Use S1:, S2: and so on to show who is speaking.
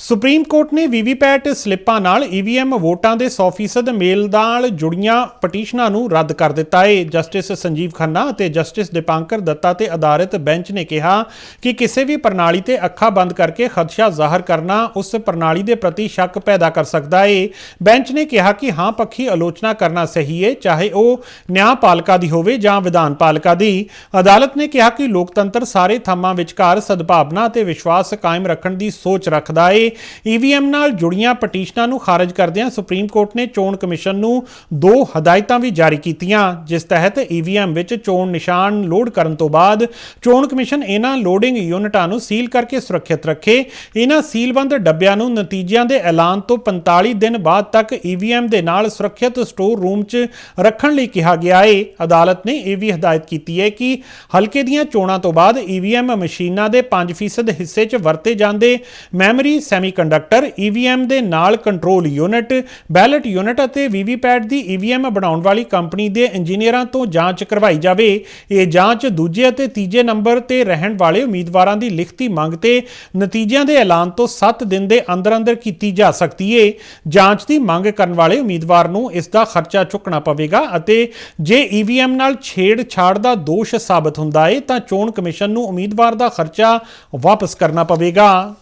S1: Supreme court ਨੇ VVPAT ਸਲਿੱਪਾਂ ਨਾਲ ਈਵੀਐਮ ਵੋਟਾਂ ਦੇ 100% ਮੇਲ ਨਾਲ ਜੁੜੀਆਂ ਪਟੀਸ਼ਨਾਂ ਨੂੰ ਰੱਦ ਕਰ ਦਿੱਤਾ ਹੈ ਜਸਟਿਸ ਸੰਜੀਵ ਖੰਨਾ ਅਤੇ ਜਸਟਿਸ ਦੀਪਾਂਕਰ ਦੱਤਾ ਤੇ ਅਧਾਰਿਤ ਬੈਂਚ ਨੇ ਕਿਹਾ ਕਿ ਕਿਸੇ ਵੀ ਪ੍ਰਣਾਲੀ ਤੇ ਅੱਖਾਂ ਬੰਦ ਕਰਕੇ ਖਦਸ਼ਾ ਜ਼ਾਹਰ ਕਰਨਾ ਉਸ ਪ੍ਰਣਾਲੀ ਦੇ ਪ੍ਰਤੀ ਸ਼ੱਕ ਪੈਦਾ ਕਰ ਸਕਦਾ ਹੈ ਬੈਂਚ ਨੇ ਕਿਹਾ ਕਿ ਹਾਂ ਪੱਖੀ ਆਲੋਚਨਾ ਕਰਨਾ ਸਹੀ ਹੈ ਚਾਹੇ ਉਹ ਨਿਆਂਪਾਲਿਕਾ ਦੀ ਹੋਵੇ ਜਾਂ ਵਿਧਾਨ ਪਾਲਿਕਾ ਦੀ। ਅਦਾਲਤ ਨੇ ਕਿਹਾ ਕਿ ਲੋਕਤੰਤਰ ਸਾਰੇ ਥੰਮਾਂ ਵਿਚਕਾਰ ਸਦਭਾਵਨਾ ਅਤੇ ਵਿਸ਼ਵਾਸ ਕਾਇਮ ਰੱਖਣ ਦੀ ਸੋਚ ਰੱਖਦਾ ਹੈ ਈਵੀਐਮ ਨਾਲ ਜੁੜੀਆਂ ਪਟੀਸ਼ਨਾਂ ਨੂੰ ਖਾਰਜ ਕਰਦਿਆਂ ਸੁਪਰੀਮ ਕੋਰਟ ਨੇ ਚੋਣ ਕਮਿਸ਼ਨ ਨੂੰ ਦੋ ਹਦਾਇਤਾਂ ਵੀ ਜਾਰੀ ਕੀਤੀਆਂ, ਜਿਸ ਤਹਿਤ ਈਵੀਐਮ ਵਿੱਚ ਚੋਣ ਨਿਸ਼ਾਨ ਲੋਡ ਕਰਨ ਤੋਂ ਬਾਅਦ ਚੋਣ ਕਮਿਸ਼ਨ ਇਹਨਾਂ ਲੋਡਿੰਗ ਯੂਨਿਟਾਂ ਨੂੰ ਸੀਲ ਕਰਕੇ ਸੁਰੱਖਿਅਤ ਰੱਖੇ। ਇਹਨਾਂ ਸੀਲਬੰਦ ਡੱਬਿਆਂ ਨੂੰ ਨਤੀਜਿਆਂ ਦੇ ਐਲਾਨ ਤੋਂ 45 ਦਿਨ ਬਾਅਦ ਤੱਕ ਈਵੀਐਮ ਦੇ ਨਾਲ ਸੁਰੱਖਿਅਤ ਸਟੋਰ ਰੂਮ 'ਚ ਰੱਖਣ ਲਈ ਕਿਹਾ ਗਿਆ ਏ। ਅਦਾਲਤ ਨੇ ਇਹ ਵੀ ਹਦਾਇਤ ਕੀਤੀ ਹੈ ਕਿ ਹਲਕੇ ਦੀਆਂ ਚੋਣਾਂ ਤੋਂ ਬਾਅਦ ਈਵੀਐਮ ਮਸ਼ੀਨਾਂ ਦੇ 5% ਹਿੱਸੇ 'ਚ ਵਰਤੇ ਜਾਂਦੇ ਮੈਮਰੀ ਸੈਮੀਕੰਡਕਟਰ ਈਵੀਐਮ ਦੇ ਨਾਲ ਕੰਟਰੋਲ ਯੂਨਿਟ ਬੈਲਟ ਯੂਨਿਟ ਅਤੇ ਵੀਵੀਪੈਟ ਦੀ ਈਵੀਐਮ ਬਣਾਉਣ ਵਾਲੀ ਕੰਪਨੀ ਦੇ ਇੰਜੀਨੀਅਰਾਂ ਤੋਂ ਜਾਂਚ ਕਰਵਾਈ ਜਾਵੇ। ਇਹ ਜਾਂਚ ਦੂਜੇ ਅਤੇ ਤੀਜੇ ਨੰਬਰ ਤੇ ਰਹਿਣ ਵਾਲੇ ਉਮੀਦਵਾਰਾਂ ਦੀ ਲਿਖਤੀ ਮੰਗ ਤੇ ਨਤੀਜਿਆਂ ਦੇ ਐਲਾਨ ਤੋਂ 7 ਦਿਨ ਦੇ ਅੰਦਰ ਅੰਦਰ ਕੀਤੀ ਜਾ ਸਕਦੀ ਏ। ਜਾਂਚ ਦੀ ਮੰਗ ਕਰਨ ਵਾਲੇ ਉਮੀਦਵਾਰ ਨੂੰ ਇਸ ਦਾ ਖਰਚਾ ਚੁੱਕਣਾ ਪਵੇਗਾ ਅਤੇ ਜੇ ਈਵੀਐਮ ਨਾਲ ਛੇੜਛਾੜ ਦਾ ਦੋਸ਼ ਸਾਬਤ ਹੁੰਦਾ ਏ, ਤਾਂ ਚੋਣ ਕਮਿਸ਼ਨ ਨੂੰ ਉਮੀਦਵਾਰ ਦਾ ਖਰਚਾ ਵਾਪਸ ਕਰਨਾ ਪਵੇਗਾ।